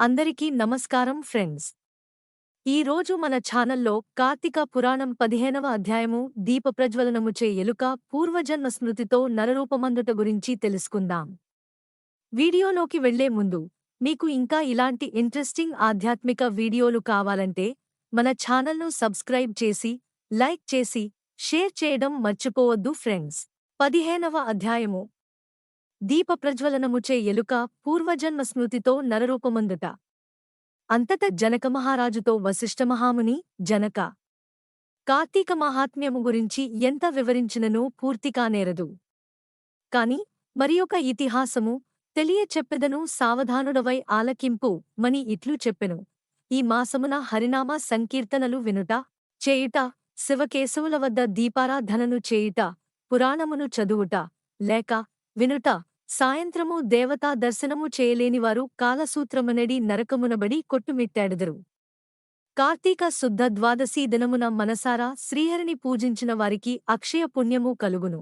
అందరికీ నమస్కారం ఫ్రెండ్స్. ఈ రోజు మన ఛానల్లో కార్తీక పురాణం పదిహేనవ అధ్యాయము దీప ప్రజ్వలనముచే ఎలుక పూర్వజన్మ స్మృతితో నరరూపమందుట గురించి తెలుసుకుందాం. వీడియోలోకి వెళ్ళే ముందు మీకు ఇంకా ఇలాంటి ఇంట్రెస్టింగ్ ఆధ్యాత్మిక వీడియోలు కావాలంటే మన ఛానల్ను సబ్స్క్రైబ్ చేసి లైక్ చేసి షేర్ చేయడం మర్చిపోవద్దు ఫ్రెండ్స్. పదిహేనవ అధ్యాయము దీపప్రజ్వలనముచే ఎలుక పూర్వజన్మ స్మృతితో నరరూపమందుట. అంతట జనకమహారాజుతో వశిష్ఠమహాముని జనక. కార్తీక మహాత్మ్యము గురించి ఎంత వివరించిననూ పూర్తికానేరదు కాని మరియొక ఇతిహాసము తెలియ చెప్పెదను సావధానుడవై ఆలకింపు మని ఇట్లు చెప్పెను. ఈ మాసమున హరినామ సంకీర్తనలు వినుట చేయుట శివకేశవుల వద్ద దీపారాధనను చేయుట పురాణమును చదువుట లేక వినుట సాయంత్రము దేవతా దర్శనము చేయలేనివారు కాలసూత్రమనడి నరకమునబడి కొట్టుమిట్టాడెదరు. కార్తీక శుద్ధ ద్వాదశీ దినమున మనసారా శ్రీహరిని పూజించిన వారికి అక్షయ పుణ్యము కలుగును.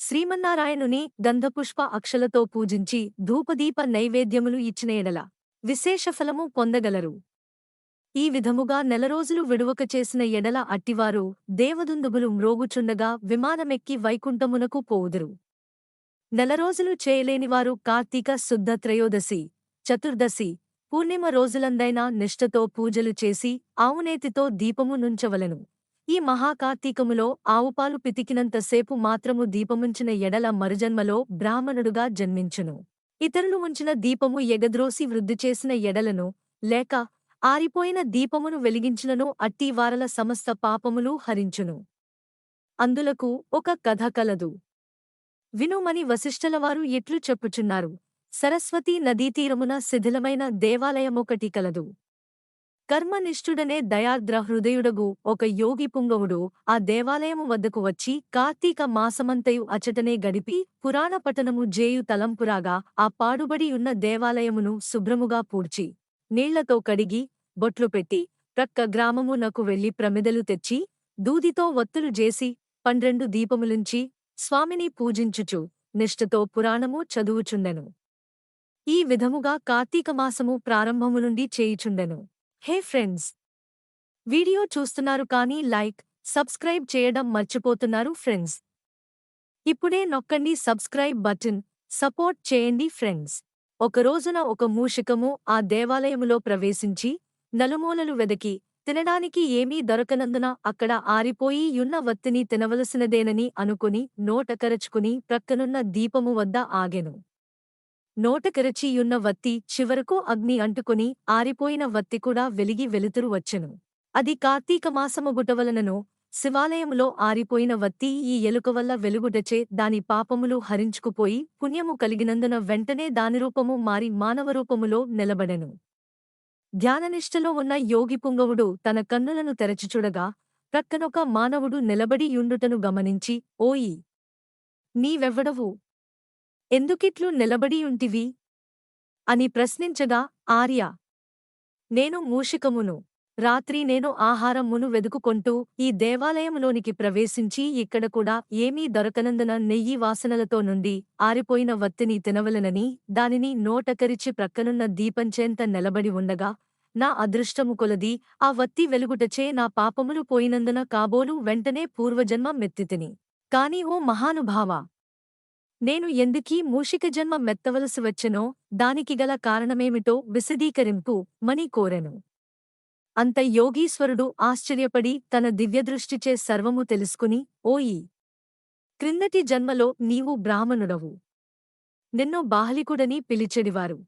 శ్రీమన్నారాయణుని గంధపుష్ప అక్షలతో పూజించి ధూపదీప నైవేద్యములు ఇచ్చిన ఎడల విశేషఫలము పొందగలరు. ఈ విధముగా నెలరోజులు విడువక చేసిన ఎడల అట్టివారు దేవదుందుబులు మ్రోగుచుండగా విమానమెక్కి వైకుంఠమునకు పోవుదురు. నెలరోజులు చేయలేనివారు కార్తీక శుద్ధ త్రయోదశి చతుర్దశి పూర్ణిమ రోజులందైనా నిష్ఠతో పూజలు చేసి ఆవునేతితో దీపము నుంచవలెను. ఈ మహాకార్తీకములో ఆవుపాలు పితికినంతసేపు మాత్రము దీపముంచిన ఎడల మరుజన్మలో బ్రాహ్మణుడుగా జన్మించును. ఇతరులు ఉంచిన దీపము ఎగద్రోసి వృద్ధి చేసిన ఎడలను లేక ఆరిపోయిన దీపమును వెలిగించినను అట్టివారల సమస్త పాపములు హరించును. అందులకు ఒక కథ కలదు. వినుమని వశిష్ఠలవారు ఎట్లు చెప్పుచున్నారు. సరస్వతీ నదీతీరమున శిథిలమైన దేవాలయమొకటి కలదు. కర్మనిష్ఠుడనే దయార్ద్ర హృదయుడగు ఒక యోగి పుంగవుడు ఆ దేవాలయము వద్దకు వచ్చి కార్తీక మాసమంతయు అచటనే గడిపి పురాణ పఠనము జేయు తలంపురాగా ఆ పాడుబడియున్న దేవాలయమును శుభ్రముగా పూడ్చి నీళ్ళతో కడిగి బొట్లు పెట్టి ప్రక్క గ్రామమునకు వెళ్ళి ప్రమిదలు తెచ్చి దూదితో ఒత్తులు చేసి పండ్రెండు దీపములుంచి స్వామిని పూజించుచు నిష్ఠతో పురాణము చదువుచుండెను. ఈ విధముగా కార్తీకమాసము ప్రారంభము నుండి చేయుచుండెను. హే ఫ్రెండ్స్! వీడియో చూస్తున్నారు కానీ లైక్ సబ్స్క్రైబ్ చేయడం మర్చిపోతున్నారు ఫ్రెండ్స్. ఇప్పుడే నొక్కండి సబ్స్క్రైబ్ బటన్ సపోర్ట్ చేయండి ఫ్రెండ్స్. ఒక రోజున ఒక మూషికము ఆ దేవాలయములో ప్రవేశించి నలుమూలలు వెదకి తినడానికి ఏమీ దొరకనందున అక్కడ ఆరిపోయి యున్న వత్తిని తినవలసినదేనని అనుకుని నోటకరచుకుని ప్రక్కనున్న దీపము వద్ద ఆగెను. నోటకరచియున్న వత్తి చివరకు అగ్ని అంటుకుని ఆరిపోయిన వత్తి కూడా వెలిగి వెలుతురు వచ్చెను. అది కార్తీక మాసముగుటవలనను శివాలయములో ఆరిపోయిన వత్తి ఈ ఎలుక వల్ల వెలుగుటచే దాని పాపములు హరించుకుపోయి పుణ్యము కలిగినందున వెంటనే దాని రూపము మారి మానవరూపములో నిలబడెను. ధ్యాననిష్టలో ఉన్న యోగి పుంగవుడు తన కన్నులను తెరచిచుడగా ప్రక్కనొక మానవుడు నిలబడి యుండుటను గమనించి ఓయి! నీవెవ్వడవు? ఎందుకిట్లు నిలబడియుంటివి అని ప్రశ్నించగా ఆర్య! నేను మూషికమును. రాత్రి నేను ఆహారమును వెదుకుకొంటూ ఈ దేవాలయంలోనికి ప్రవేశించి ఇక్కడ కూడా ఏమీ దొరకనందున నెయ్యి వాసనలతో నుండి ఆరిపోయిన వత్తిని తినవలనని దానిని నోటకరిచి ప్రక్కనున్న దీపంచేంత నిలబడి ఉండగా నా అదృష్టము కొలది ఆ వత్తి వెలుగుటచే నా పాపములు పోయినందున కాబోలు వెంటనే పూర్వజన్మ మెత్తితిని. కాని ఓ మహానుభావా! నేను ఎందుకీ మూషిక జన్మ మెత్తవలసి వచ్చెనో దానికి గల కారణమేమిటో విశదీకరింపు మని కోరెను. అంత యోగీశ్వరుడు ఆశ్చర్యపడి తన దివ్యదృష్టిచే సర్వము తెలుసుకుని ఓయి! క్రిందటి జన్మలో నీవు బ్రాహ్మణుడవు. నిన్ను బాహ్లికుడని పిలిచెడివారు.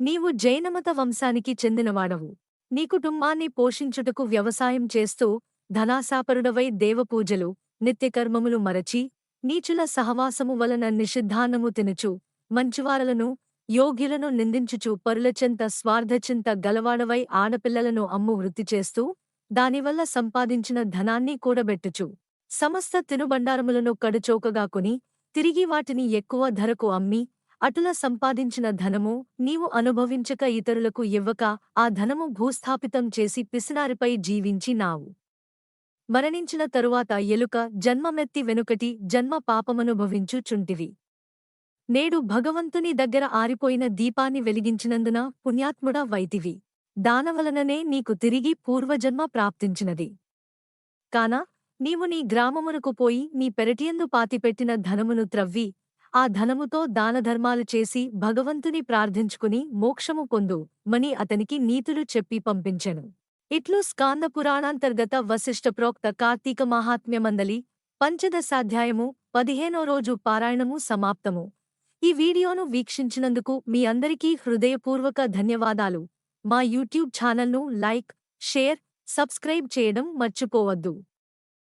నీవు జైనమత వంశానికి చెందినవాడవు. నీ కుటుంబాన్ని పోషించుటకు వ్యవసాయం చేస్తూ ధనాసాపరుడవై దేవపూజలు నిత్యకర్మములు మరచి నీచుల సహవాసము వలన నిషిద్ధాన్నము తినుచు మంచివారలను యోగ్యులను నిందించుచు పరులచెంత స్వార్థచింత గలవాడవై ఆడపిల్లలను అమ్ము వృత్తి చేస్తూ దానివల్ల సంపాదించిన ధనాన్ని కూడబెట్టుచు సమస్త తినుబండారములను కడుచోకగా కొని తిరిగి వాటిని ఎక్కువ ధరకు అమ్మి అటుల సంపాదించిన ధనము నీవు అనుభవించక ఇతరులకు ఇవ్వక ఆ ధనము భూస్థాపితం చేసి పిసినారిపై జీవించి నావు. మరణించిన తరువాత ఎలుక జన్మమెత్తి వెనుకటి జన్మ పాపమనుభవించుచుంటివి. నేడు భగవంతుని దగ్గర ఆరిపోయిన దీపాన్ని వెలిగించినందున పుణ్యాత్ముడా వైతివి దానవలననే నీకు తిరిగి పూర్వజన్మ ప్రాప్తించినది. కాన నీవు నీ గ్రామమునకు పోయి నీ పెరటియందు పాతిపెట్టిన ధనమును త్రవ్వి ఆ ధనముతో దానధర్మాలు చేసి భగవంతుని ప్రార్థించుకుని మోక్షము పొందు మని అతనికి నీతులు చెప్పి పంపించెను. ఇట్లు స్కాంద పురాణాంతర్గత వశిష్ఠ ప్రోక్త కార్తీక మహాత్మ్యమందలి పంచదశాధ్యాయము పదిహేనో రోజు పారాయణము సమాప్తము. ఈ వీడియోను వీక్షించినందుకు మీ అందరికీ హృదయపూర్వక ధన్యవాదాలు. మా యూట్యూబ్ ఛానల్ను లైక్ షేర్ సబ్స్క్రైబ్ చేయడం మర్చిపోవద్దు.